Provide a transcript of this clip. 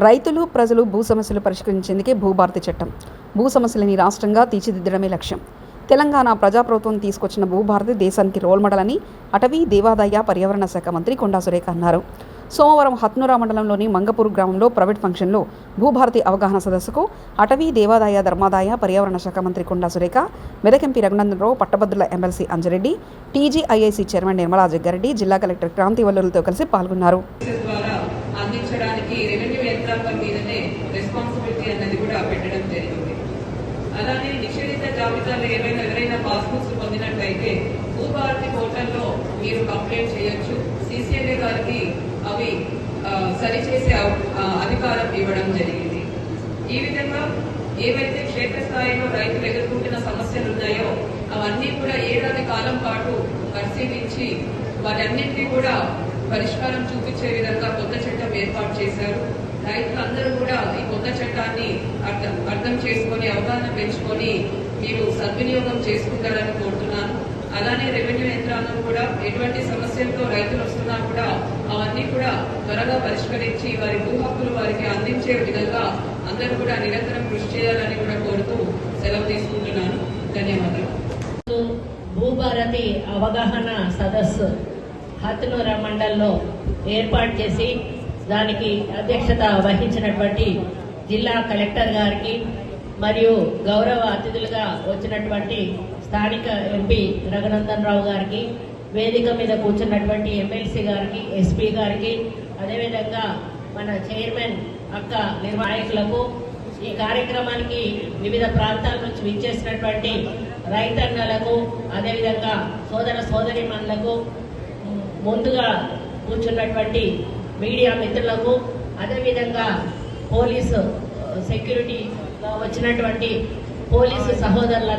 రైతులు ప్రజలు భూ సమస్యలు పరిష్కరించేందుకే భూభారతి చట్టం. భూ సమస్యలని రాష్ట్రంగా తీర్చిదిద్దడమే లక్ష్యం. తెలంగాణ ప్రజాప్రభుత్వం తీసుకొచ్చిన భూభారతి దేశానికి రోల్ మోడల్ అని అటవీ దేవాదాయ పర్యావరణ శాఖ మంత్రి కొండా సురేఖ అన్నారు. సోమవారం హత్నురా మండలంలోని మంగపూర్ గ్రామంలో ప్రైవేట్ ఫంక్షన్లో భూభారతి అవగాహన సదస్సుకు అటవీ దేవాదాయ ధర్మాదాయ పర్యావరణ శాఖ మంత్రి కొండా సురేఖ మెదకెంపి రఘునందనరావు పట్టభద్రుల MLC Anji Reddy TGIIC chairman Nirmala Jagga Reddy జిల్లా కలెక్టర్ క్రాంతి వల్లులతో కలిసి పాల్గొన్నారు. అందించడానికి రెవెన్యూ యంత్రాంగం మీదనే రెస్పాన్సిబిలిటీ అన్నది కూడా పెట్టడం జరిగింది. అలానే నిషేధిత జాబితాలో ఏమైనా ఎవరైనా పాస్బుక్స్ పొందినట్లయితే భూభారతి పోర్టల్లో మీరు కంప్లైంట్ చేయొచ్చు. సిసిఎల్ఏ గారికి అవి సరిచేసే అధికారం ఇవ్వడం జరిగింది. ఈ విధంగా ఏవైతే క్షేత్రస్థాయిలో రైతులు ఎదుర్కొంటున్న సమస్యలు ఉన్నాయో అవన్నీ కూడా ఏడాది కాలం పాటు పరిశీలించి వాటన్నింటినీ కూడా పరిష్కారం చూపించే విధంగా కొత్త చట్టం ఏర్పాటు చేశారు. రైతులందరూ కూడా ఈ కొత్త చట్టాన్ని అర్థం అర్థం చేసుకొని అవగాహన పెంచుకొని మీరు సద్వినియోగం చేసుకుంటారని కోరుతున్నాను. అలానే రెవెన్యూ యంత్రాంగం కూడా ఎటువంటి సమస్యలతో రైతులు వస్తున్నా కూడా అవన్నీ కూడా త్వరగా పరిష్కరించి వారి భూ హక్కులు వారికి అందించే విధంగా అందరూ కూడా నిరంతరం కృషి చేయాలని కూడా కోరుతూ సెలవు తీసుకుంటున్నాను. ధన్యవాదాలు. భూభారతి అవగాహన సదస్సు. హత్నూర మండల్లో ఏర్పాటు చేసి దానికి అధ్యక్షత వహించినటువంటి జిల్లా కలెక్టర్ గారికి మరియు గౌరవ అతిథులుగా వచ్చినటువంటి స్థానిక ఎంపీ రఘునందన్ రావు గారికి వేదిక మీద కూర్చున్నటువంటి ఎమ్మెల్సీ గారికి ఎస్పీ గారికి అదేవిధంగా మన చైర్మన్ అక్క నిర్వాహకులకు ఈ కార్యక్రమానికి వివిధ ప్రాంతాల నుంచి విచ్చేసినటువంటి రైతన్నలకు అదేవిధంగా సోదర సోదరిమణులకు ముందుగా కూర్చున్నటువంటి మీడియా మిత్రులకు అదేవిధంగా పోలీసు సెక్యూరిటీ వచ్చినటువంటి పోలీసు సహోదరులందరూ